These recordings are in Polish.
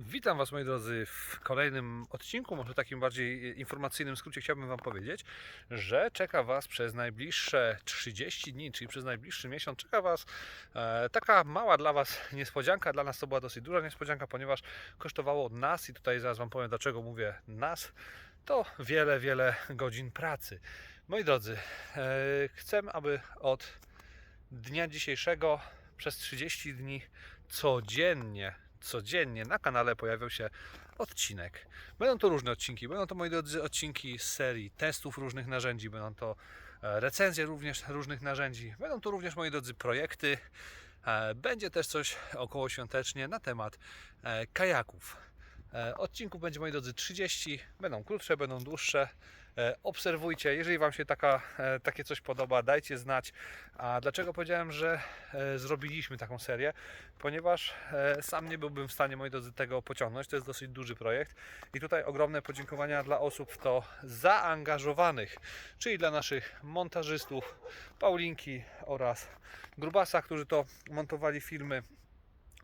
Witam Was moi drodzy w kolejnym odcinku, może takim bardziej informacyjnym skrócie chciałbym Wam powiedzieć, że czeka Was przez najbliższe 30 dni, czyli przez najbliższy miesiąc czeka Was e, taka mała dla Was niespodzianka, dla nas to była dosyć duża niespodzianka, ponieważ kosztowało nas i tutaj zaraz Wam powiem dlaczego mówię nas, to wiele, wiele godzin pracy. Moi drodzy, e, chcę, aby od dnia dzisiejszego przez 30 dni codziennie codziennie na kanale pojawiał się odcinek. Będą to różne odcinki. Będą to, moi drodzy, odcinki z serii testów różnych narzędzi. Będą to e, recenzje również różnych narzędzi. Będą to również, moi drodzy, projekty. E, Będzie też coś około świątecznie na temat e, kajaków. Odcinków będzie, moi drodzy, 30. Będą krótsze, będą dłuższe. E, Obserwujcie, jeżeli Wam się taka, e, takie coś podoba, dajcie znać. A dlaczego powiedziałem, że e, zrobiliśmy taką serię? Ponieważ sam nie byłbym w stanie, moi drodzy, tego pociągnąć. To jest dosyć duży projekt. I tutaj ogromne podziękowania dla osób w to zaangażowanych, czyli dla naszych montażystów, Paulinki oraz Grubasa, którzy to montowali filmy.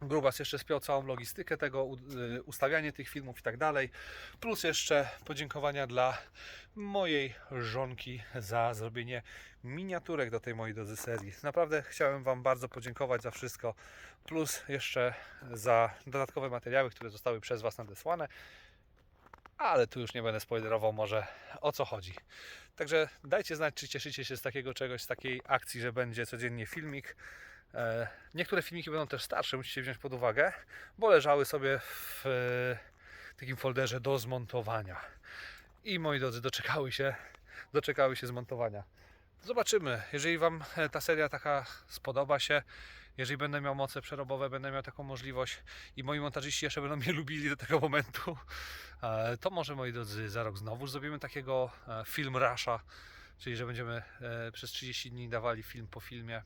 Grubas jeszcze spiął całą logistykę tego, y, ustawianie tych filmów i tak dalej. Plus jeszcze podziękowania dla mojej żonki za zrobienie miniaturek do tej mojej drodzy serii. Naprawdę chciałem Wam bardzo podziękować za wszystko. Plus jeszcze za dodatkowe materiały, które zostały przez Was nadesłane. Ale tu już nie będę spoilerował może o co chodzi. Także dajcie znać, czy cieszycie się z takiego czegoś, z takiej akcji, że będzie codziennie filmik. E, Niektóre filmiki będą też starsze, musicie wziąć pod uwagę, bo leżały sobie w e, takim folderze do zmontowania. I moi drodzy, doczekały się, doczekały się zmontowania. Zobaczymy, jeżeli Wam e, ta seria taka spodoba się, jeżeli będę miał moce przerobowe, będę miał taką możliwość i moi montażyści jeszcze będą mnie lubili do tego momentu, to może moi drodzy, za rok znowu zrobimy takiego film Rasha, czyli że będziemy przez 30 dni dawali film po filmie.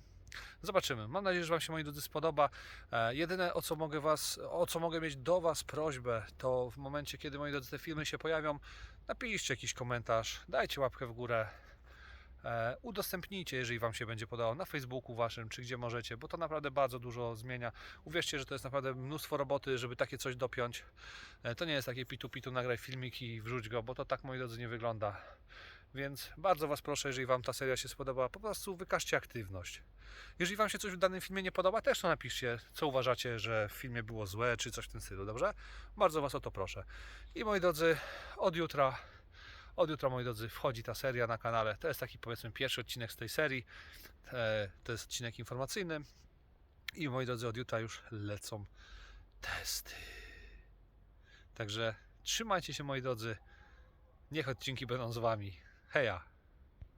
Zobaczymy. Mam nadzieję, że Wam się moi drodzy spodoba. E, Jedyne o co mogę Was, o co mogę mieć do Was prośbę, to w momencie, kiedy moi drodzy te filmy się pojawią, napiszcie jakiś komentarz, dajcie łapkę w górę. E, udostępnijcie, jeżeli Wam się będzie podobało na Facebooku Waszym, czy gdzie możecie, bo to naprawdę bardzo dużo zmienia. Uwierzcie, że to jest naprawdę mnóstwo roboty, żeby takie coś dopiąć. E, to nie jest takie pitu-pitu, nagraj filmik i wrzuć go, bo to tak, moi drodzy, nie wygląda. Więc bardzo Was proszę, jeżeli Wam ta seria się spodoba, po prostu wykażcie aktywność. Jeżeli Wam się coś w danym filmie nie podoba, też to napiszcie, co uważacie, że w filmie było złe, czy coś w tym stylu, dobrze? Bardzo Was o to proszę. I moi drodzy, od jutra od jutra, moi drodzy, wchodzi ta seria na kanale. To jest taki, powiedzmy, pierwszy odcinek z tej serii. E, To jest odcinek informacyjny. I moi drodzy, od jutra już lecą testy. Także trzymajcie się, moi drodzy. Niech odcinki będą z Wami. Heya uh,